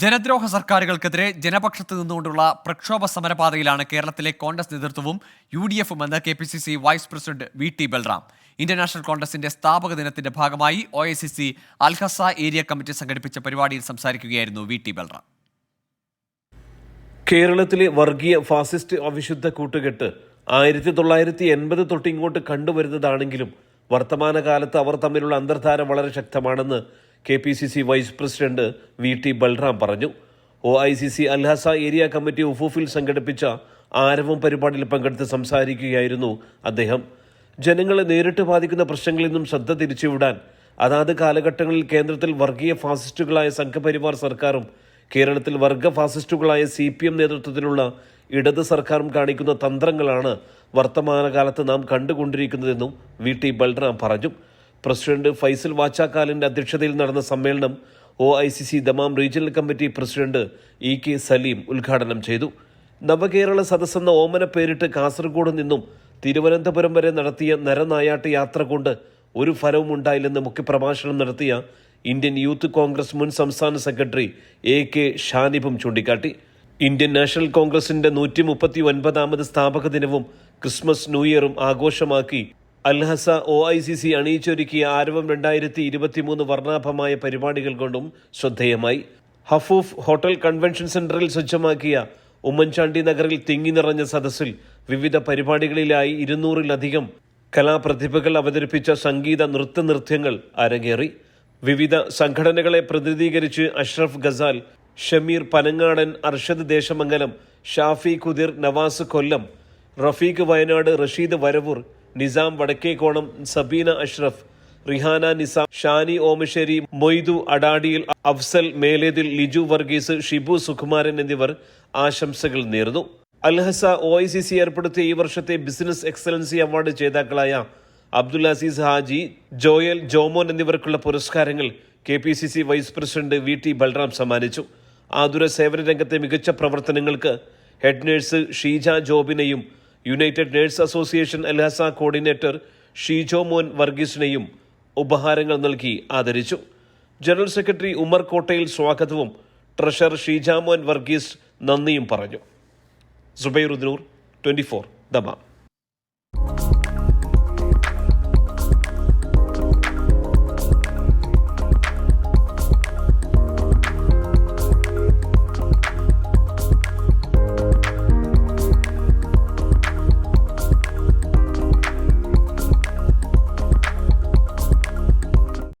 ജനദ്രോഹ സർക്കാരുകൾക്കെതിരെ ജനപക്ഷത്ത് നിന്നുകൊണ്ടുള്ള പ്രക്ഷോഭ സമരപാതയിലാണ് കേരളത്തിലെ കോൺഗ്രസ് നേതൃത്വവും യു ഡി എഫും എന്ന് K P C C vice president V T Balram. International കോൺഗ്രസിന്റെ സ്ഥാപക ദിനത്തിന്റെ ഭാഗമായി O I C C Al Hasa area committee സംഘടിപ്പിച്ച പരിപാടിയിൽ സംസാരിക്കുകയായിരുന്നു വി ടി ബൽറാം. കേരളത്തിലെ വർഗീയ ഫാസിസ്റ്റ് അവിശുദ്ധ കൂട്ടുകെട്ട് ആയിരത്തി തൊള്ളായിരത്തി എൺപത് തൊട്ട് ഇങ്ങോട്ട് കണ്ടുവരുന്നതാണെങ്കിലും വർത്തമാനകാലത്ത് അവർ തമ്മിലുള്ള അന്തർധാര വളരെ ശക്തമാണെന്ന് K P C C vice president V T Balram പറഞ്ഞു. O I C C Al Hasa area committee ഉഫൂഫിൽ സംഘടിപ്പിച്ച ആരവം പരിപാടിയിൽ പങ്കെടുത്ത് സംസാരിക്കുകയായിരുന്നു അദ്ദേഹം. ജനങ്ങളെ നേരിട്ട് ബാധിക്കുന്ന പ്രശ്നങ്ങളിൽ നിന്നും ശ്രദ്ധ തിരിച്ചുവിടാൻ അതാത് കാലഘട്ടങ്ങളിൽ കേന്ദ്രത്തിൽ വർഗീയ ഫാസിസ്റ്റുകളായ സംഘപരിവാർ സർക്കാരും കേരളത്തിൽ വർഗ ഫാസിസ്റ്റുകളായ സി പി എം നേതൃത്വത്തിലുള്ള ഇടത് സർക്കാരും കാണിക്കുന്ന തന്ത്രങ്ങളാണ് വർത്തമാനകാലത്ത് നാം കണ്ടുകൊണ്ടിരിക്കുന്നതെന്നും വി ടി ബൽറാം പറഞ്ഞു. പ്രസിഡന്റ് ഫൈസൽ വാച്ചാക്കാലിന്റെ അധ്യക്ഷതയിൽ നടന്ന സമ്മേളനം O I C C Dammam regional committee president E K Saleem ഉദ്ഘാടനം ചെയ്തു. നവകേരള സദസ്സെന്ന ഓമന പേരിട്ട് കാസർഗോഡ് നിന്നും തിരുവനന്തപുരം വരെ നടത്തിയ നരനായാട്ട് യാത്ര കൊണ്ട് ഒരു ഫലവും ഉണ്ടായില്ലെന്ന് മുഖ്യപ്രഭാഷണം നടത്തിയ ഇന്ത്യൻ യൂത്ത് കോൺഗ്രസ് മുൻ സംസ്ഥാന സെക്രട്ടറി എ കെ ഷാനിബും ചൂണ്ടിക്കാട്ടി. ഇന്ത്യൻ നാഷണൽ കോൺഗ്രസിന്റെ നൂറ്റി മുപ്പത്തി ഒൻപതാമത് സ്ഥാപക ദിനവും ക്രിസ്മസ് ന്യൂ ഇയറും ആഘോഷമാക്കി Al Hasa O I C C അണിയിച്ചൊരുക്കിയ ആരവം രണ്ടായിരത്തി ഇരുപത്തിമൂന്ന് വർണാഭമായ പരിപാടികൾ കൊണ്ടും ശ്രദ്ധേയമായി. ഹഫൂഫ് ഹോട്ടൽ കൺവെൻഷൻ സെന്ററിൽ സജ്ജമാക്കിയ ഉമ്മൻചാണ്ടി നഗറിൽ തിങ്ങി നിറഞ്ഞ സദസ്സിൽ വിവിധ പരിപാടികളിലായി ഇരുന്നൂറിലധികം കലാപ്രതിഭകൾ അവതരിപ്പിച്ച സംഗീത നൃത്ത നൃത്യങ്ങൾ അരങ്ങേറി. വിവിധ സംഘടനകളെ പ്രതിനിധീകരിച്ച് അഷ്റഫ് ഗസാൽ ഷമീർ പനങ്ങാടൻ അർഷദ് ദേശമംഗലം ഷാഫി കുതിർ നവാസ് കൊല്ലം റഫീഖ് വയനാട് റഷീദ് വരവൂർ നിസാം വടക്കേക്കോണം സബീന അഷ്റഫ് റിഹാന നിസാം ഷാനി ഓമശ്ശേരി മൊയ്തു അഡാഡിയിൽ അഫ്സൽ മേലേതിൽ ലിജു വർഗീസ് ഷിബു സുകുമാരൻ എന്നിവർ ആശംസകൾ നേർന്നു. Al Hasa O I C C ഏർപ്പെടുത്തിയ ഈ വർഷത്തെ ബിസിനസ് എക്സലൻസി അവാർഡ് ജേതാക്കളായ അബ്ദുൽ അസീസ് ഹാജി ജോയൽ ജോമോൻ എന്നിവർക്കുള്ള പുരസ്കാരങ്ങൾ K P C C vice president V T Balram സമ്മാനിച്ചു. ആതുര സേവന രംഗത്തെ മികച്ച പ്രവർത്തനങ്ങൾക്ക് head nurse Sheeja ജോബിനെയും united nurse association Al Hasa coordinator Sheejomon വർഗീസിനെയും ഉപഹാരങ്ങൾ നൽകി ആദരിച്ചു. ജനറൽ സെക്രട്ടറി ഉമർ കോട്ടയിൽ സ്വാഗതവും ട്രഷറർ ഷീജാമോൻ വർഗീസ് നന്ദിയും പറഞ്ഞു. സുബൈറുദ്ദൂർ ട്വന്റി ഫോർ ദമാം.